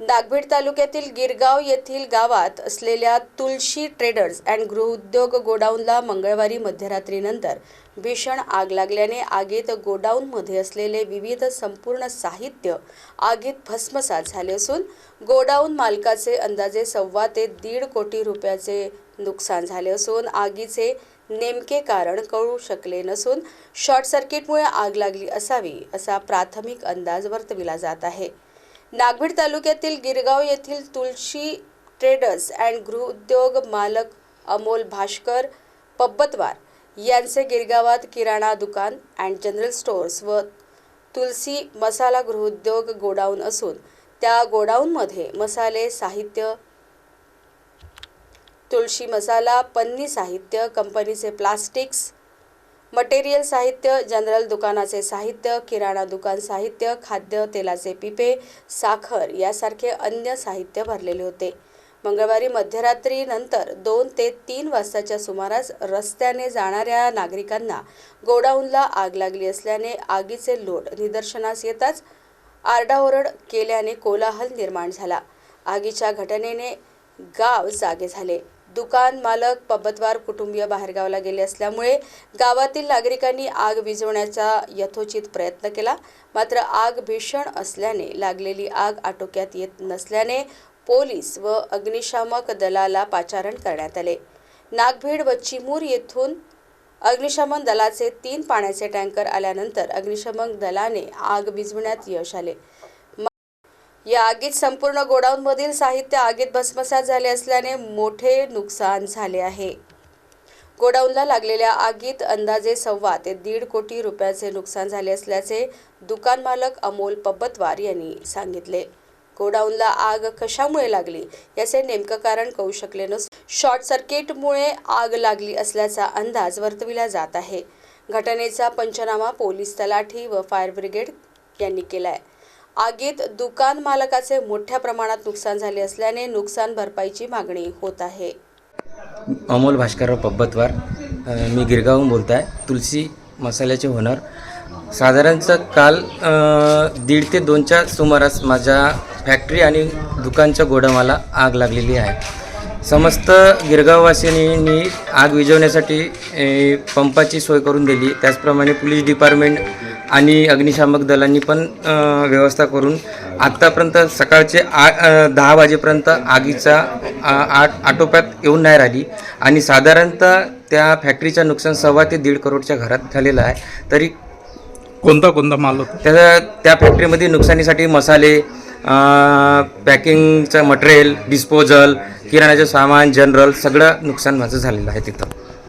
नागभीड तालुक्यातील गिरगाव येथील गावात असलेल्या तुलशी ट्रेडर्स अँड गृहउद्योग गोडाऊनला मंगळवारी मध्यरात्रीनंतर भीषण आग लागल्याने आगीत गोडाऊनमध्ये असलेले विविध संपूर्ण साहित्य आगीत भस्मसात झाले असून गोडाऊन मालकाचे अंदाजे सव्वा ते दीड कोटी रुपयाचे नुकसान झाले असून आगीचे नेमके कारण कळू शकले नसून शॉर्ट सर्किटमुळे आग लागली असावी असा प्राथमिक अंदाज वर्तविला जात आहे. नागभीड तालुक्यातील गिरगाव येथील तुळशी ट्रेडर्स अँड गृहउद्योग मालक अमोल भास्कर पब्बतवार यांचे गिरगावात किराणा दुकान अँड जनरल स्टोअर्स व तुलसी मसाला गृहउद्योग गोडाऊन असून त्या गोडाऊनमध्ये मसाले साहित्य तुळशी मसाला पन्नी साहित्य कंपनीचे प्लास्टिक्स मटेरियल साहित्य जनरल दुकानाचे साहित्य किराणा दुकान साहित्य खाद्य तेलाचे पिपे साखर यासारखे अन्य साहित्य भरलेले होते. मंगळवारी मध्यरात्रीनंतर दोन ते तीन वाजताच्या सुमारास रस्त्याने जाणाऱ्या नागरिकांना गोडाऊनला आग लागली असल्याने आगीचे लोट निदर्शनास येताच आरडाओरड केल्याने कोलाहल निर्माण झाला. आगीच्या घटनेने गाव जागे झाले. दुकान मालक पब्बतवार कुटुंबीय बाहेरगावला गेले असल्यामुळे गावातील नागरिकांनी आग विझवण्याचा यथोचित प्रयत्न केला. मात्र आग भीषण असल्याने लागलेली आग आटोक्यात येत नसल्याने पोलीस व अग्निशामक दलाला पाचारण करण्यात आले. नागभीड व चिमूर येथून अग्निशमन दलाचे तीन पाण्याचे टँकर आल्यानंतर अग्निशमन दलाने आग विझवण्यात यश आले. या आगीत संपूर्ण गोडाऊनमधील साहित्य आगीत भस्मसात झाले असल्याने मोठे नुकसान झाले आहे. गोडाऊनला लागलेल्या आगीत अंदाजे सव्वा ते दीड कोटी रुपयाचे नुकसान झाले असल्याचे दुकान मालक अमोल पब्बतवार यांनी सांगितले. गोडाऊनला आग कशामुळे लागली याचे नेमकं कारण कळू शकले नसून शॉर्ट सर्किटमुळे आग लागली असल्याचा अंदाज वर्तविला जात आहे. घटनेचा पंचनामा पोलीस तलाठी व फायर ब्रिगेड यांनी केला आहे आगीत दुकान मालकाचे मोठ्या प्रमाणात नुकसान झाले असल्याने नुकसान भरपाईची मागणी होत आहे. अमोल भास्करराव पब्बतवार. मी गिरगावहून बोलत आहे तुलसी मसाल्याचे होणार. साधारणतः काल दीड ते दोनच्या सुमारास माझ्या फॅक्टरी आणि दुकानच्या गोडामाला आग लागलेली आहे. समस्त गिरगाववासियांनी आग विझवण्यासाठी पंपाची सोय करून दिली. त्याचप्रमाणे पोलीस डिपार्टमेंट आणि अग्निशामक दलांनी पण व्यवस्था करून आत्तापर्यंत सकाळचे आ दहा वाजेपर्यंत आगीचा आ, आट आटोप्यात येऊन नाही राहिली. आणि साधारणतः त्या फॅक्टरीचं नुकसान सव्वा ते दीड करोडच्या घरात झालेलं आहे. तरी कोणता कोणता माल होता? त्या त्या फॅक्टरीमध्ये नुकसानीसाठी मसाले पॅकिंगचं मटेरियल डिस्पोजल किराण्याचं सामान जनरल सगळं नुकसान माझं झालेलं आहे तिथं.